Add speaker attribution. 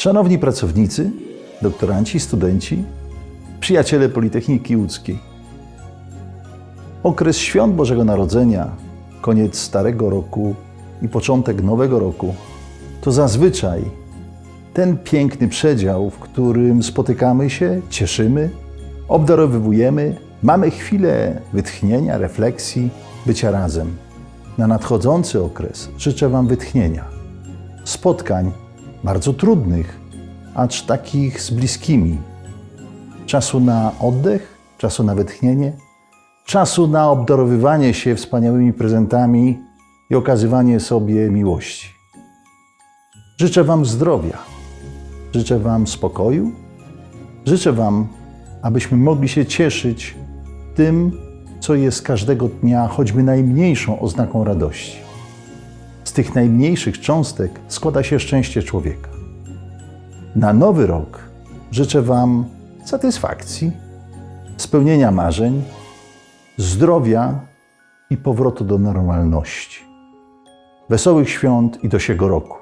Speaker 1: Szanowni pracownicy, doktoranci, studenci, przyjaciele Politechniki Łódzkiej. Okres świąt Bożego Narodzenia, koniec Starego Roku i początek Nowego Roku to zazwyczaj ten piękny przedział, w którym spotykamy się, cieszymy, obdarowywujemy, mamy chwilę wytchnienia, refleksji, bycia razem. Na nadchodzący okres życzę Wam wytchnienia, spotkań bardzo trudnych, acz takich z bliskimi, czasu na oddech, czasu na wytchnienie, czasu na obdarowywanie się wspaniałymi prezentami i okazywanie sobie miłości. Życzę Wam zdrowia, życzę Wam spokoju, życzę Wam, abyśmy mogli się cieszyć tym, co jest każdego dnia choćby najmniejszą oznaką radości. Z tych najmniejszych cząstek składa się szczęście człowieka. Na nowy rok życzę Wam satysfakcji, spełnienia marzeń, zdrowia i powrotu do normalności. Wesołych świąt i do siego roku.